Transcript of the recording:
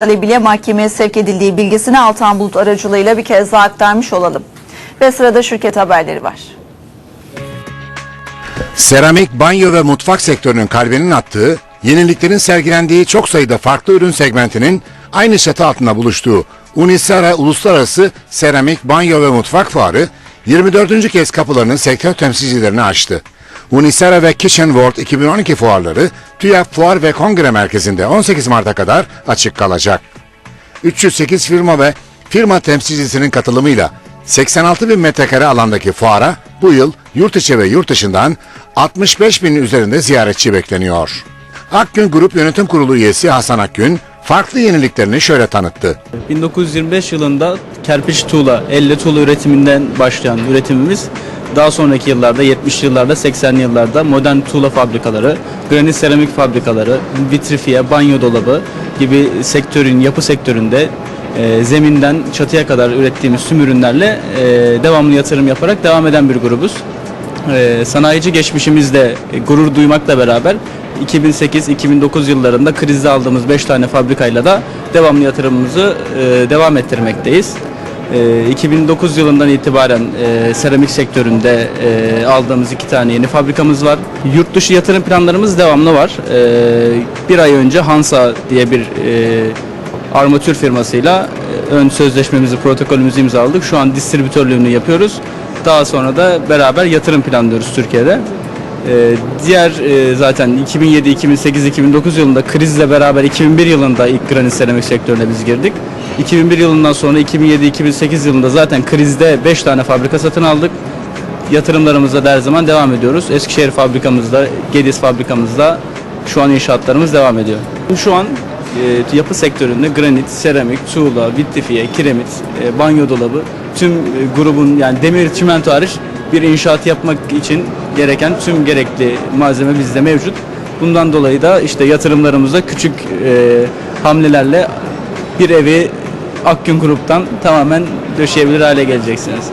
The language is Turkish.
talebiyle mahkemeye sevk edildiği bilgisini Altan Bulut aracılığıyla bir kez daha aktarmış olalım. Ve sırada şirket haberleri var. Seramik, banyo ve mutfak sektörünün kalbinin attığı, yeniliklerin sergilendiği çok sayıda farklı ürün segmentinin aynı çatı altında buluştuğu Unisara Uluslararası Seramik, Banyo ve Mutfak Fuarı 24. kez kapılarını sektör temsilcilerine açtı. Unisara ve Kitchen World 2012 fuarları TÜYAP Fuar ve Kongre Merkezi'nde 18 Mart'a kadar açık kalacak. 308 firma ve firma temsilcisinin katılımıyla 86 bin metrekare alandaki fuara bu yıl yurt içi ve yurt dışından 65 bin üzerinde ziyaretçi bekleniyor. Akgün Grup Yönetim Kurulu üyesi Hasan Akgün farklı yeniliklerini şöyle tanıttı. 1925 yılında kerpiç tuğla, elle tuğla üretiminden başlayan üretimimiz daha sonraki yıllarda 70'li yıllarda 80'li yıllarda modern tuğla fabrikaları, granit seramik fabrikaları, vitrifiye, banyo dolabı gibi sektörün yapı sektöründe e, zeminden çatıya kadar ürettiğimiz tüm ürünlerle e, devamlı yatırım yaparak devam eden bir grubuz. Ee, sanayici geçmişimizde e, gurur duymakla beraber 2008-2009 yıllarında krizde aldığımız 5 tane fabrikayla da devamlı yatırımımızı e, devam ettirmekteyiz. E, 2009 yılından itibaren e, seramik sektöründe e, aldığımız iki tane yeni fabrikamız var. Yurt dışı yatırım planlarımız devamlı var. E, bir ay önce Hansa diye bir e, armatür firmasıyla e, ön sözleşmemizi, protokolümüzü imzaladık. Şu an distribütörlüğünü yapıyoruz. Daha sonra da beraber yatırım planlıyoruz Türkiye'de. Ee, diğer e, zaten 2007, 2008, 2009 yılında krizle beraber 2001 yılında ilk granit seramik sektörüne biz girdik. 2001 yılından sonra 2007, 2008 yılında zaten krizde 5 tane fabrika satın aldık. Yatırımlarımıza da her zaman devam ediyoruz. Eskişehir fabrikamızda, Gediz fabrikamızda şu an inşaatlarımız devam ediyor. Şu an e, yapı sektöründe granit, seramik, tuğla, vitrifiye, kiremit, e, banyo dolabı tüm grubun yani demir çimento hariç bir inşaat yapmak için gereken tüm gerekli malzeme bizde mevcut. Bundan dolayı da işte yatırımlarımızda küçük e, hamlelerle bir evi Akgün Grup'tan tamamen döşeyebilir hale geleceksiniz.